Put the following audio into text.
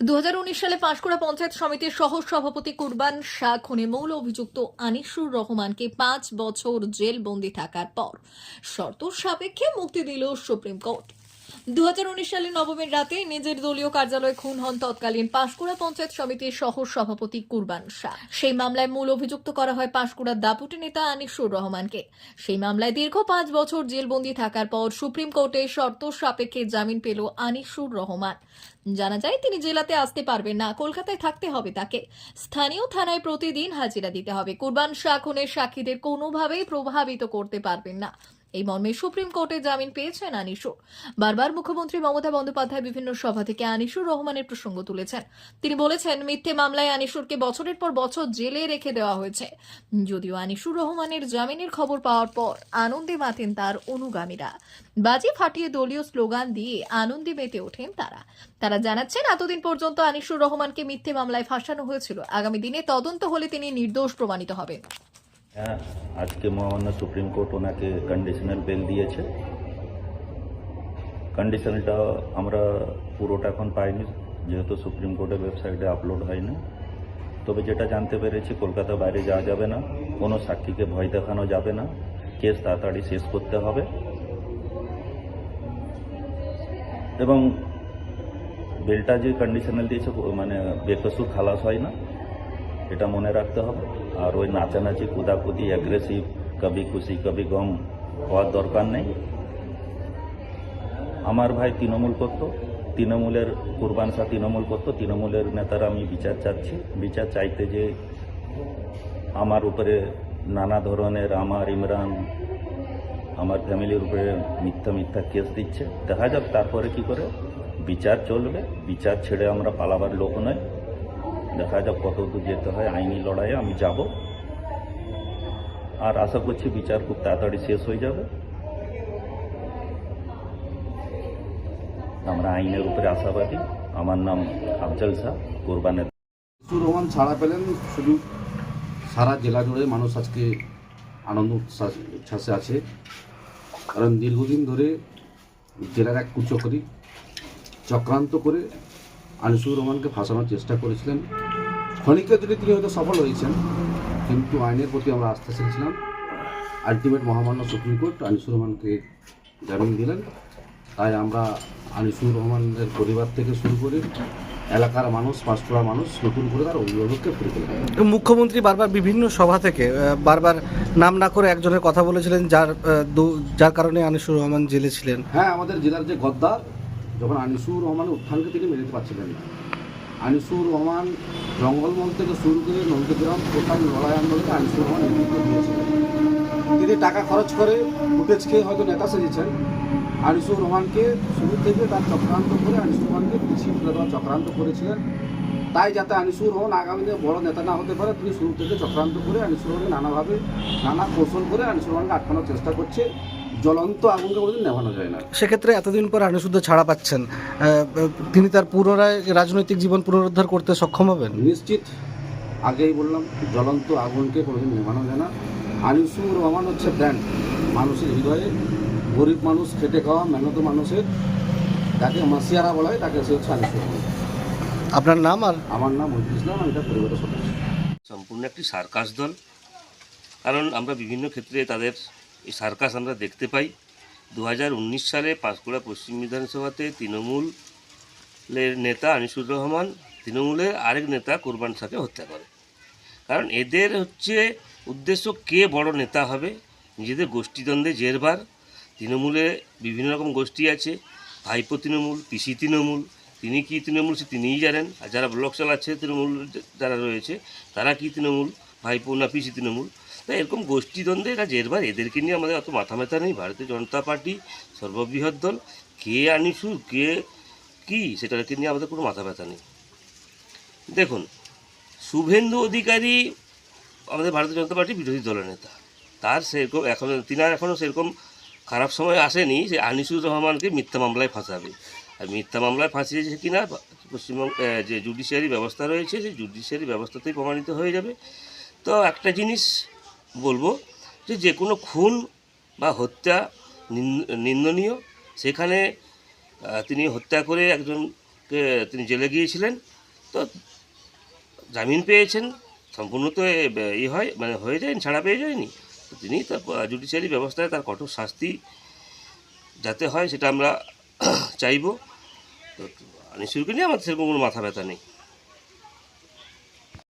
উনিশ সালে পাঁশকুড়া পঞ্চায়েত সমিতির সহ সভাপতি কুরবান শাহ খুনে মৌল অভিযুক্ত আনিসুর রহমানকে পাঁচ বছর জেল বন্দি থাকার পর শর্ত সাপেক্ষে মুক্তি দিল সুপ্রিম কোর্ট। দু সালের নবমীর রাতে নিজের দলীয় কার্যালয়ে খুন হন তৎকালীন পাঁশকুড়া পঞ্চায়েত সমিতির সহ সভাপতি কুরবান শাহ। সেই মামলায় মূল অভিযুক্ত করা হয় পাঁশকুড়ার নেতা আনিসুর রহমানকে। সেই মামলায় দীর্ঘ পাঁচ বছর জেলবন্দি থাকার পর সুপ্রিম কোর্টে শর্ত সাপেক্ষে জামিন পেল আনিসুর রহমান। জানা যায়, তিনি জেলাতে আসতে পারবেন না, কলকাতায় থাকতে হবে তাকে। স্থানীয় থানায় প্রতিদিন হাজিরা দিতে হবে। কুরবান শাহ খুনের সাক্ষীদের কোনোভাবেই প্রভাবিত করতে পারবেন না। এই মর্মে সুপ্রিম কোর্টে জামিন পেয়েছেন আনিসুর। বারবার মুখ্যমন্ত্রী মমতা বন্দ্যোপাধ্যায় বিভিন্ন সভা থেকে আনিসুর রহমানের প্রসঙ্গ তুলেছেন। তিনি বলেছেন, মিথ্যে মামলায় আনিসুরকে বছরের পর বছর জেলে রেখে দেওয়া হয়েছে। যদিও আনিসুর রহমানের জামিনের খবর পাওয়ার পর আনন্দে মাতেন তার অনুগামীরা। বাজি ফাটিয়ে দলীয় স্লোগান দিয়ে আনন্দে মেতে ওঠেন তারা। তারা জানাচ্ছেন, এতদিন পর্যন্ত আনিসুর রহমানকে মিথ্যে মামলায় ফাঁসানো হয়েছিল। আগামী দিনে তদন্ত হলে তিনি নির্দোষ প্রমাণিত হবেন। হ্যাঁ আজকে মহামান্য সুপ্রিম কোর্ট ওনাকে কন্ডিশনাল বেল দিয়েছে। কন্ডিশনালটা আমরা পুরোটা এখন পাইনি, যেহেতু সুপ্রিম কোর্টের ওয়েবসাইটে আপলোড হয়নি। তবে যেটা জানতে পেরেছি, কলকাতা বাইরে যাওয়া যাবে না, কোনো সাক্ষীকে ভয় দেখানো যাবে না। কেস তাড়াতাড়ি শেষ করতে হবে। এবং বেলটা যে কন্ডিশনাল দিয়েছে মানে বেকসুর খালাস হয় না। এটা মনে রাখতে হবে। আর ওই নাচানাচি, কুদাকুদি অ্যাগ্রেসিভ কবি খুশি, কবি গম হওয়ার দরকার নেই। আমার ভাই তৃণমূল করতো। তৃণমূলের কুরবান তৃণমূল করতো। তৃণমূলের নেতারা আমি বিচার চাচ্ছি। বিচার চাইতে যে আমার উপরে নানা ধরনের আমার ইমরান, আমার ফ্যামিলির উপরে মিথ্যা মিথ্যা কেস দিচ্ছে। দেখা যাক, তারপরে কি করে? বিচার চলবে। বিচার ছেড়ে আমরা পালাবার লোক নয় দেখা যাক কত দূর যেতে হয়, আইনি লড়াইয়ে আমি যাব। আর আশা করছি বিচার খুব তাড়াতাড়ি শেষ হয়ে যাবে। আমরা আইনের উপরে আশাবাদী। আমার নাম আফজল শাহ, কোরবানের। রহমান ছাড়া পেলেন শুধু সারা জেলা জুড়ে মানুষ আজকে আনন্দ উচ্ছ্বাসে আছে। কারণ দীর্ঘদিন ধরে জেলার এক কুচকরি চক্রান্ত করে আনিসুর রহমানকে ফাঁসানোর চেষ্টা করেছিলেন। ক্ষণিকের দিনে তিনি হয়তো সফল হয়েছেন কিন্তু আইনের প্রতি আমরা আস্থাশীল ছিলাম আলটিমেট মহামান্য সুপ্রিম কোর্ট আনিসুর রহমানকে জামিন দিলেন। তাই আমরা আনিসুর রহমানের পরিবার থেকে শুরু করে এলাকার মানুষ পাঁচটোড়া মানুষ নতুন করে তার অভিভাবককে ফিরে পেলেন। মুখ্যমন্ত্রী বারবার বিভিন্ন সভা থেকে বারবার নাম না করে একজনের কথা বলেছিলেন যার যার কারণে আনিসুর রহমান জেলে ছিলেন। হ্যাঁ আমাদের জেলার যে গদ্দার যখন আনিসুর রহমানের উত্থানকে তিনি মেনে নিতে পারছিলেন না। আনিসুর রহমান জঙ্গলমহল থেকে শুরু করে নন্দীগ্রাম টোটাল লড়াই আন্দোলনে আনিসুর রহমান নেতৃত্ব দিয়েছিলেন। তিনি টাকা খরচ করে ফুটেজ খেয়ে হয়তো নেতা সেজেছেন। আনিসুর রহমানকে শুরু থেকে তার চক্রান্ত করে আনিসুর রহমানকে পিছিয়ে ফেলে দেওয়ার চক্রান্ত করেছিলেন। তাই যাতে আনিসুর রহমান আগামী দিনে বড় নেতা না হতে পারে, তিনি শুরু থেকে চক্রান্ত করে আনিসুর রহমানকে নানাভাবে নানা কৌশল করে আনিসুর রহমানকে আটকানোর চেষ্টা করছে। জ্বলন্ত আগুনকে কোনোদিন নেভানো যায় না। সেক্ষেত্রে এতদিন পর আনিসুদ্ধ ছাড়া পাচ্ছেন তিনি তার পুনরায় রাজনৈতিক জীবন পুনরুদ্ধার করতে সক্ষম হবেন? নিশ্চিত। আগেই বললাম জ্বলন্ত আগুনকে কোনোদিন নেভানো যায় না। আনিসুর রহমান হচ্ছে ব্র্যান্ড মানুষের হৃদয়ে। গরিব মানুষ খেটে খাওয়া মেহনত মানুষের। যাকে মাসিয়ারা বলা হয় তাকে সে হচ্ছে আনিসুর রহমান। আপনার নাম আর? আমার নাম মহিদুল ইসলাম আমি তার পরিবারের সদস্য। সম্পূর্ণ একটি সার্কাস দল। কারণ আমরা বিভিন্ন ক্ষেত্রে তাদের এই সার্কাস আমরা দেখতে পাই। দু হাজার উনিশ সালে পাঁশকুড়া পশ্চিম বিধানসভাতে তৃণমূলের নেতা আনিসুর রহমান, তৃণমূলের আরেক নেতা কোরবান শাহকে হত্যা করে। কারণ এদের হচ্ছে উদ্দেশ্য কে বড় নেতা হবে, নিজেদের গোষ্ঠীদ্বন্দ্বে জেরবার। তৃণমূলে বিভিন্ন রকম গোষ্ঠী আছে, ভাইপো তৃণমূল, পিসি তৃণমূল, তিনি কি তৃণমূল সে তিনিই জানেন। আর যারা ব্লক চালাচ্ছে তৃণমূল যারা রয়েছে, তারা কি তৃণমূল? ভাইপো না পিসি তৃণমূল। তাই এরকম গোষ্ঠীদ্বন্দ্বে এরা জেরবার এদেরকে নিয়ে আমাদের অত মাথা ব্যথা নেই। ভারতীয় জনতা পার্টি, সর্ববৃহৎ দল, কে আনিসুর, কে কি, সেটাকে নিয়ে আমাদের কোনো মাথা ব্যথা নেই। দেখুন, শুভেন্দু অধিকারী আমাদের ভারতীয় জনতা পার্টি বিরোধী দলের নেতা। তার সেরকম এখন, তিনার এখনও সেরকম খারাপ সময় আসেনি যে আনিসুর রহমানকে মিথ্যা মামলায় ফাঁসাবে। আর মিথ্যা মামলায় ফাঁসিয়েছে কিনা, পশ্চিমবঙ্গ যে জুডিশিয়ারি ব্যবস্থা রয়েছে, সেই জুডিশিয়ারি ব্যবস্থাতেই প্রমাণিত হয়ে যাবে। তো একটা জিনিস বলব যে যে কোনো খুন বা হত্যা নিন্দনীয়। সেখানে তিনি হত্যা করে একজনকে, তিনি জেলে গিয়েছিলেন। তো জামিন পেয়েছেন। সম্পূর্ণ তো ই হয় মানে হয়ে যায়নি, ছাড়া পেয়ে যায়নি। তিনি তার জুডিশিয়ারি ব্যবস্থায় তার কঠোর শাস্তি যাতে হয় সেটা আমরা চাইব। তো আনিসুরকে নিয়ে আমাদের সেরকম কোনো মাথা ব্যথা নেই।